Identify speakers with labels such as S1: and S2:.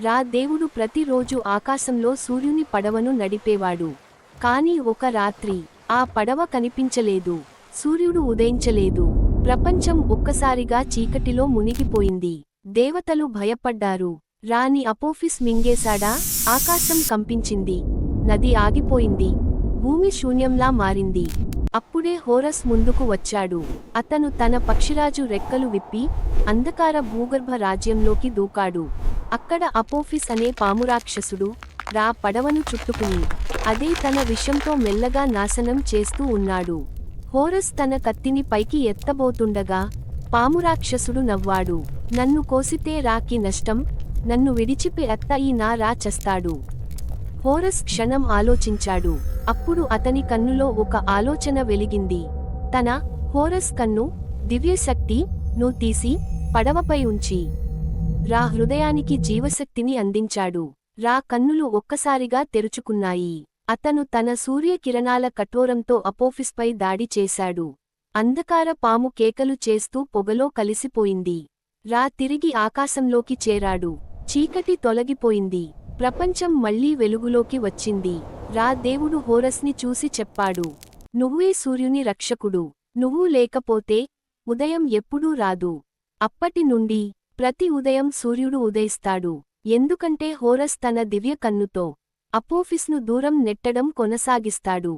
S1: రా దేవుడు ప్రతిరోజు ఆకాశంలో సూర్యుని పడవను నడిపేవాడు. కాని ఒక రాత్రి ఆ పడవ కనిపించలేదు. సూర్యుడు ఉదయించలేదు. ప్రపంచం ఒక్కసారిగా చీకటిలో మునిగిపోయింది. దేవతలు భయపడ్డారు. రాని అపోఫిస్ మింగేశాడా? ఆకాశం కంపించింది. నది ఆగిపోయింది. భూమి శూన్యంలా మారింది. అప్పుడే హోరస్ ముందుకు వచ్చాడు. అతను తన పక్షిరాజు రెక్కలు విప్పి అంధకార భూగర్భ రాజ్యంలోకి దూకాడు. అక్కడ అపోఫిస్ అనే పామురాక్షసుడు రా పడవను చుట్టుకుని. అదే తన విషంతో మెల్లగా నాశనం చేస్తూ ఉన్నాడు. హోరస్ తన కత్తిని పైకి ఎత్తబోతుండగా పామురాక్షసుడు నవ్వాడు. నన్ను కోసితే రాకి నష్టం? నన్ను విడిచిపి అత్త ఈ నా రా చస్తాడు. హోరస్ క్షణం ఆలోచించాడు. అప్పుడు అతని కన్నులో ఒక ఆలోచన వెలిగింది. తన హోరస్ కన్ను దివ్యశక్తి ను తీసి పడవపై ఉంచి. రా హృదయానికి జీవశక్తిని అందించాడు. రా కన్నులు ఒక్కసారిగా తెరుచుకున్నాయి. అతను తన సూర్యకిరణాల కఠోరంతో అపోఫిస్పై దాడి చేశాడు. అంధకార పాము కేకలు చేస్తూ పొగలో కలిసిపోయింది. రా తిరిగి ఆకాశంలోకి చేరాడు. చీకటి తొలగిపోయింది. ప్రపంచం మళ్ళీ వెలుగులోకి వచ్చింది. రా దేవుడు హోరస్ని చూసి చెప్పాడు. నువ్వే సూర్యుని రక్షకుడు. నువ్వు లేకపోతే ఉదయం ఎప్పుడూ రాదు. అప్పటి నుండి ప్రతి ఉదయం సూర్యుడు ఉదయిస్తాడు. ఎందుకంటే హోరస్ తన దివ్య కన్నుతో అపోఫిస్ను దూరం నెట్టడం కొనసాగిస్తాడు.